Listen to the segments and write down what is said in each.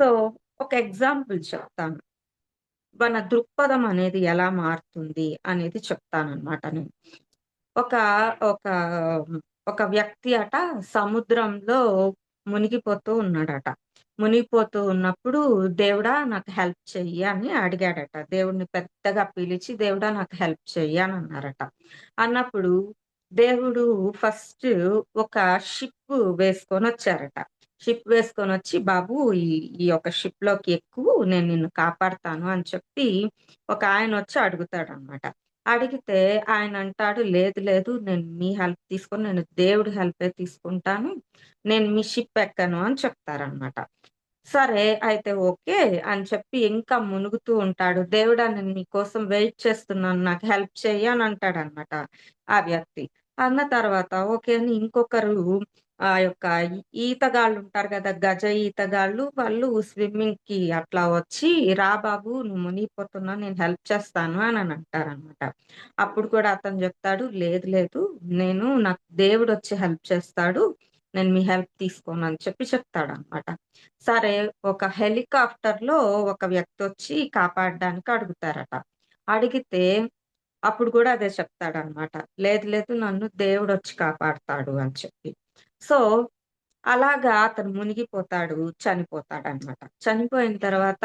So, ఒక example చెప్తాను. మన దృక్పథం అనేది ఎలా మారుతుంది అనేది చెప్తాననమాట నేను. ఒక ఒక ఒక వ్యక్తి అట సముద్రంలో మునిగిపోతూ ఉన్నాడట. మునిగిపోతూ ఉన్నప్పుడు దేవుడా నాకు హెల్ప్ చెయ్యి అని అడిగాడట. దేవుడిని పెద్దగా పిలిచి దేవుడా నాకు హెల్ప్ చెయ్యి అని అన్నారట. అన్నప్పుడు దేవుడు ఫస్ట్ ఒక షిప్ వేసుకొని వచ్చారట షిప్ వేసుకొని వచ్చి బాబు ఈ ఈ యొక్క షిప్లోకి ఎక్కు నేను నిన్ను కాపాడతాను అని చెప్పి ఒక ఆయన వచ్చి అడుగుతాడు అనమాట అడిగితే ఆయన అంటాడు లేదు లేదు నేను మీ హెల్ప్ తీసుకొని నేను దేవుడి హెల్పే తీసుకుంటాను. నేను మీ షిప్ ఎక్కను అని చెప్తారనమాట. సరే అయితే ఓకే అని చెప్పి ఇంకా మునుగుతూ ఉంటాడు. దేవుడా నేను మీకోసం వెయిట్ చేస్తున్నాను. నాకు హెల్ప్ చెయ్యి అని అంటాడనమాట ఆ వ్యక్తి. అన్న తర్వాత ఓకే అని ఇంకొకరు ఆ యొక్క ఈతగాళ్ళు ఉంటారు కదా గజ ఈతగాళ్ళు వాళ్ళు స్విమ్మింగ్కి అట్లా వచ్చి రా బాబు నువ్వు మునిగిపోతున్నా నేను హెల్ప్ చేస్తాను అని అంటారనమాట. అప్పుడు కూడా అతను చెప్తాడు లేదు లేదు నేను నాకు దేవుడు వచ్చి హెల్ప్ చేస్తాడు. నేను మీ హెల్ప్ తీసుకోను అని చెప్పి చెప్తాడనమాట. సరే ఒక హెలికాప్టర్‌లో ఒక వ్యక్తి వచ్చి కాపాడడానికి అడుగుతారట. అడిగితే అప్పుడు కూడా అదే చెప్తాడనమాట. లేదు లేదు నన్ను దేవుడు వచ్చి కాపాడతాడు అని చెప్పి. సో, అలాగా అతను మునిగిపోతాడు. చనిపోతాడనమాట. చనిపోయిన తర్వాత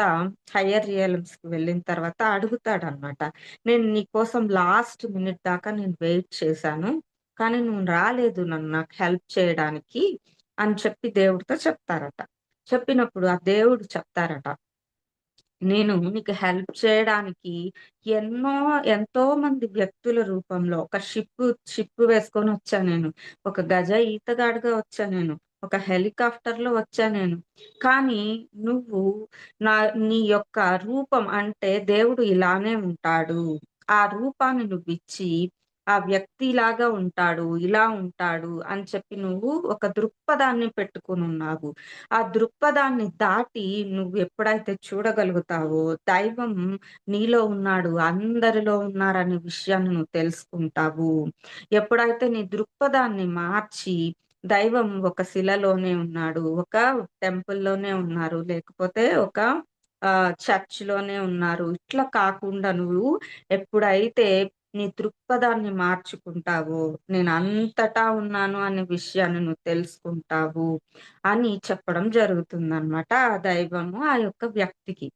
హయ్యర్ రియల్స్ రియల్మ్స్‌కి వెళ్ళిన తర్వాత అడుగుతాడనమాట. నేను నీకోసం లాస్ట్ మినిట్ దాకా నేను వెయిట్ చేశాను. కానీ నువ్వు రాలేదు నన్ను నాకు హెల్ప్ చేయడానికి అని చెప్పి దేవుడితో చెప్తారట. చెప్పినప్పుడు ఆ దేవుడు చెప్తారట. నేను నీకు హెల్ప్ చేయడానికి ఎన్నో ఎంతో మంది వ్యక్తుల రూపంలో ఒక షిప్ షిప్ వేసుకొనొచ్చా నేను. ఒక గజ ఈతగాడిగా వచ్చా నేను. ఒక హెలికాప్టర్‌లో వచ్చా నేను. కానీ నువ్వు నా నీ యొక్క రూపం అంటే దేవుడు ఇలానే ఉంటాడు. ఆ రూపాన్ని నువ్వు ఇచ్చి ఆ వ్యక్తి ఇలాగా ఉంటాడు. ఇలా ఉంటాడు అని చెప్పి నువ్వు ఒక దృక్పథాన్ని పెట్టుకొనున్నావు. ఆ దృక్పథాన్ని దాటి నువ్వు ఎప్పుడైతే చూడగలుగుతావో దైవం నీలో ఉన్నాడు. అందరిలో ఉన్నారనే విషయాన్ని నువ్వు తెలుసుకుంటావు. ఎప్పుడైతే నీ దృక్పథాన్ని మార్చి దైవం ఒక శిలలోనే ఉన్నాడు. ఒక టెంపుల్‌లోనే ఉన్నారు. లేకపోతే ఒక చర్చ్‌లోనే ఉన్నారు. ఇట్లా కాకుండా నువ్వు ఎప్పుడైతే నీ దృక్పథాన్ని మార్చుకుంటావు నేను అంతటా ఉన్నాను అనే విషయాన్ని నువ్వు తెలుసుకుంటావు అని చెప్పడం జరుగుతుందనమాట. ఆ దైవము ఆ యొక్క వ్యక్తికి.